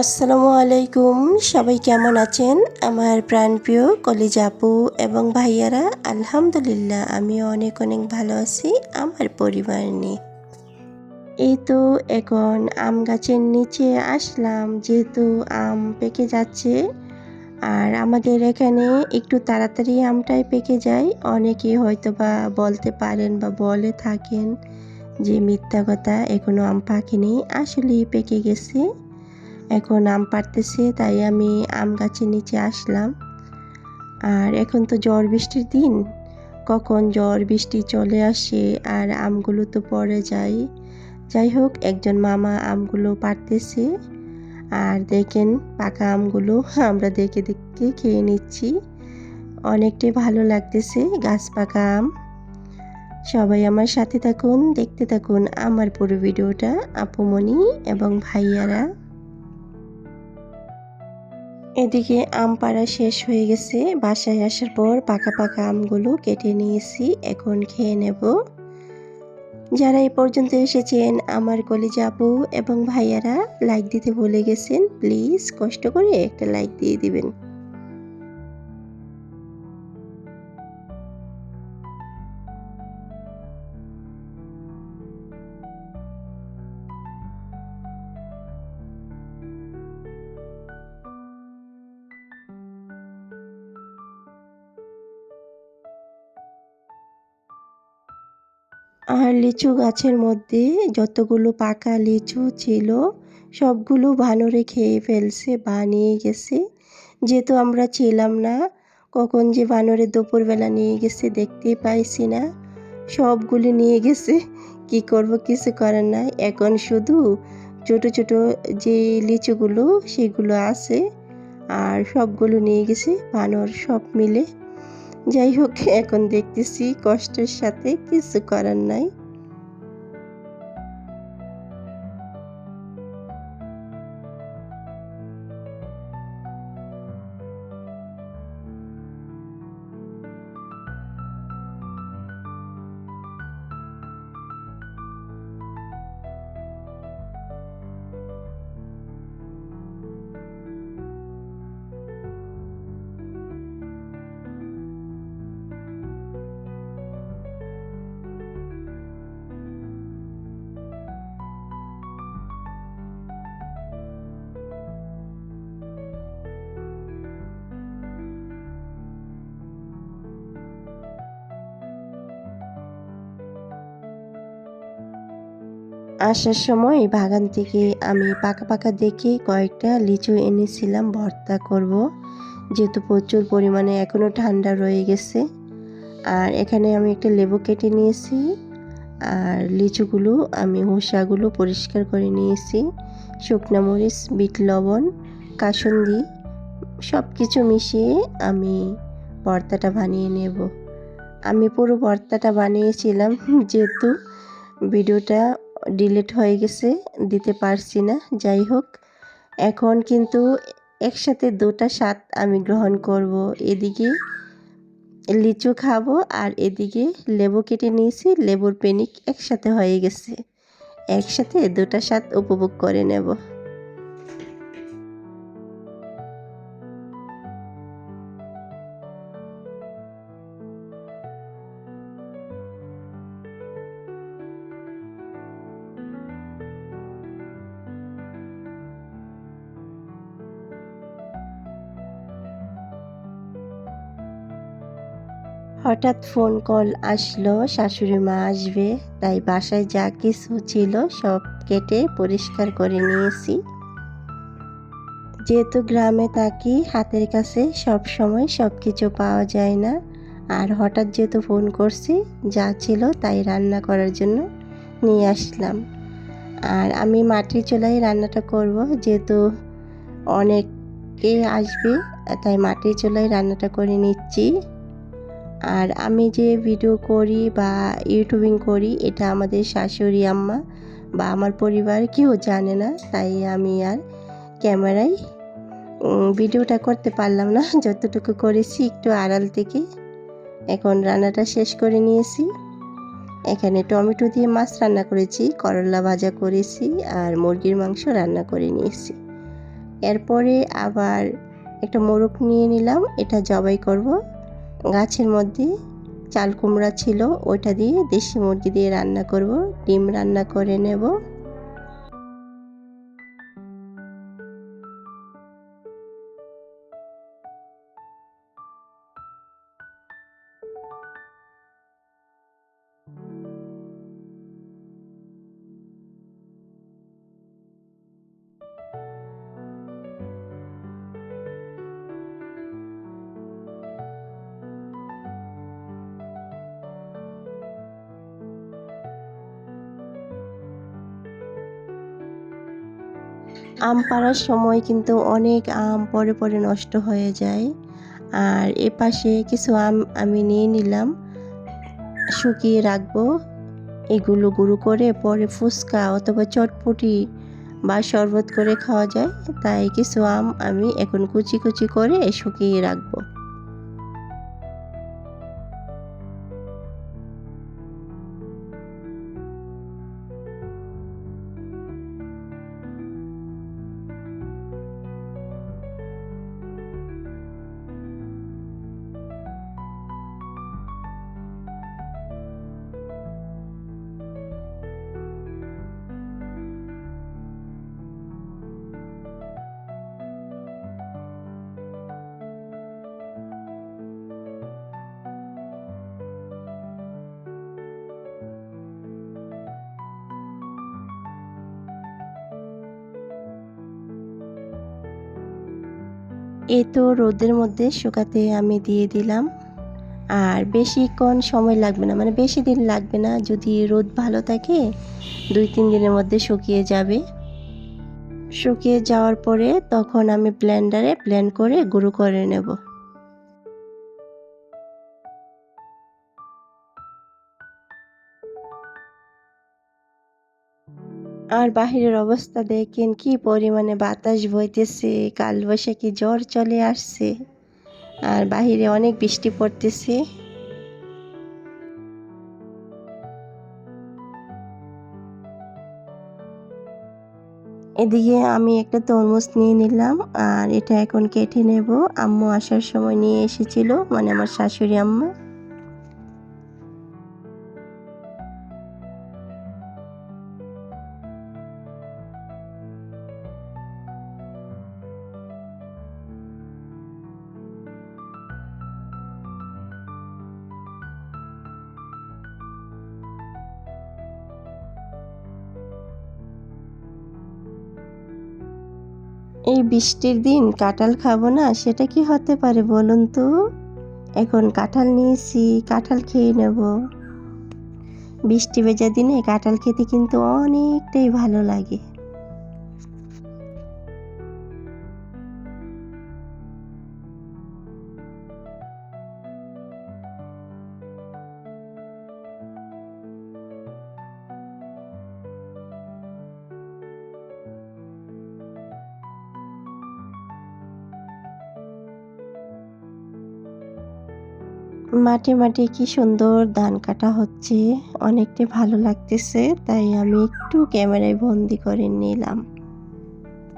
আসসালামু আলাইকুম। সবাই কেমন আছেন? আমার প্রাণপ্রিয় কলিজা আপু এবং ভাইয়ারা, আলহামদুলিল্লাহ আমি অনেক অনেক ভালো আছি, আমার পরিবার নিয়ে। এই তো এখন আম গাছের নিচে আসলাম, যেহেতু আম পেকে যাচ্ছে, আর আমাদের এখানে একটু তাড়াতাড়ি আমটাই পেকে যায়। অনেকে হয়তো বা বলতে পারেন বা বলে থাকেন যে মিথ্যা কথা এখনও আম পাকেনি, আসলেই পেকে গেছে। এখন আম পাড়তেছে, তাই আমি আম গাছের নিচে আসলাম। আর এখন তো ঝড় বৃষ্টির দিন, কখন ঝড় বৃষ্টি চলে আসে আর আমগুলো তো পড়ে যায়। যাই হোক, একজন মামা আমগুলো পাড়তেছে। আর দেখেন, পাকা আমগুলো আমরা দেখে দেখে খেয়ে নিচ্ছি। অনেকটাই ভালো লাগতেছে, গাছ পাকা আম। সবাই আমার সাথে থাকুন, দেখতে থাকুন আমার পুরো ভিডিওটা আপুমণি এবং ভাইয়ারা। এদিকে আম পাড়া শেষ হয়ে গেছে। বাসায় আসার পর পাকা পাকা আমগুলো কেটে নিয়েছি, এখন খেয়ে নেব। যারা এই পর্যন্ত এসেছেন, আমার কলেজে আপু এবং ভাইয়ারা লাইক দিতে ভুলে গেছেন প্লিজ কষ্ট করে একটা লাইক দিয়ে দিবেন। আর লিচু গাছের মধ্যে যতগুলো পাকা লিচু ছিল, সবগুলো বানরে খেয়ে ফেলছে বা নিয়ে গেছে। যেহেতু আমরা ছিলাম না, কখন যে বানরে দুপুরবেলা নিয়ে গেছে দেখতেই পাইছি না। সবগুলি নিয়ে গেছে, কি করব কিছু করার নাই। এখন শুধু ছোট ছোট যে লিচুগুলো, সেগুলো আছে। আর সবগুলো নিয়ে গেছে, বানর সব মিলে। যাই হোক এখন দেখতেছি কষ্টের সাথে কিছু করার নাই। আসার সময় বাগান থেকে আমি পাকা পাকা দেখে কয়েকটা লিচু এনেছিলাম, ভর্তা করব। যেহেতু প্রচুর পরিমাণে এখনও ঠান্ডা রয়ে গেছে। আর এখানে আমি একটা লেবু কেটে নিয়েছি। আর লিচুগুলো আমি হোসাগুলো পরিষ্কার করে নিয়েছি। শুকনা মরিচ, বিট লবণ, কাসুন্দি সব কিছু মিশিয়ে আমি ভর্তাটা বানিয়ে নেব। আমি পুরো ভর্তাটা বানিয়েছিলাম, যেহেতু ভিডিওটা ডিলিট হয়ে গেছে, দিতে পারছি না, যাই হোক। এখন কিন্তু একসাথে দুটা স্বাদ আমি গ্রহণ করব। এদিকে লিচু খাব আর এদিকে লেবু কেটে নিয়েছি, লেবুর পেনিক একসাথে হয়ে গেছে। একসাথে দুটা স্বাদ উপভোগ করে নেব। হঠাৎ ফোন কল আসলো, শাশুড়ি মা আসবে, তাই বাসায় যা কিছু ছিল সব কেটে পরিষ্কার করে নিয়েছি। যেহেতু গ্রামে থাকি, হাতের কাছে সব সময় সব কিছু পাওয়া যায় না। আর হঠাৎ যেহেতু ফোন করছি, যা ছিল তাই রান্না করার জন্য নিয়ে আসলাম। আর আমি মাটির চুলায় রান্নাটা করব, যেহেতু অনেকে আসবে, তাই মাটির চুলায় রান্নাটা করে নিচ্ছি। আর আমি যে ভিডিও করি বা ইউটিউবিং করি, এটা আমাদের শাশুড়ি আম্মা বা আমার পরিবার কেউ জানে না, তাই আমি আর ক্যামেরায় ভিডিওটা করতে পারলাম না। যতটুকু করেছি একটু আড়াল থেকে। এখন রান্নাটা শেষ করে নিয়েছি। এখানে টমেটো দিয়ে মাছ রান্না করেছি, করলা ভাজা করেছি আর মুরগির মাংস রান্না করে নিয়েছি। এরপরে আবার একটা মোরগ নিয়ে নিলাম, এটা জবাই করব। গাছের মধ্যে চাল কুমড়া ছিল, ওইটা দিয়ে দেশি মুরগি দিয়ে রান্না করব, ডিম রান্না করে নেব। আম পাড়ার সময় কিন্তু অনেক আম পরে পরে নষ্ট হয়ে যায়। আর এ পাশে কিছু আম আমি নিয়ে নিলাম, শুকিয়ে রাখব। এগুলো গুঁড়ো করে পরে ফুচকা অথবা চটপটি বা শরবত করে খাওয়া যায়। তাই কিছু আম আমি এখন কুচি কুচি করে শুকিয়ে রাখব। এ তো রোদের মধ্যে শুকাতে আমি দিয়ে দিলাম। আর বেশিক্ষণ সময় লাগবে না মানে বেশি দিন লাগবে না, যদি রোদ ভালো থাকে, দুই তিন দিনের মধ্যে শুকিয়ে যাবে। শুকিয়ে যাওয়ার পরে তখন আমি ব্লেন্ডারে ব্লেন্ড করে গুঁড়ো করে নেব। আর বাহিরের অবস্থা দেখেন কি পরিমাণে বাতাস বইতেছে কালবৈশাখী জ্বর চলে আসছে, আর বাহিরে অনেক বৃষ্টি পড়তেছে। এদিকে আমি একটা তরমুজ নিয়ে নিলাম, আর এটা এখন কেটে নেব। আম্মু আসার সময় নিয়ে এসেছিল মানে আমার শাশুড়ি আম্মা। এই বৃষ্টির দিন কাঁঠাল খাব না, সেটা কি হতে পারে বলুন তো? এখন কাঁঠাল নিয়েছি, কাঁঠাল খেয়ে নেব। বৃষ্টি ভেজা দিনে কাঁঠাল খেতে কিন্তু অনেকটাই ভালো লাগে। মাঠে মাঠে কি সুন্দর ধান কাটা হচ্ছে। অনেকটা ভালো লাগতেছে, তাই আমি একটু ক্যামেরায় বন্দি করে নিলাম।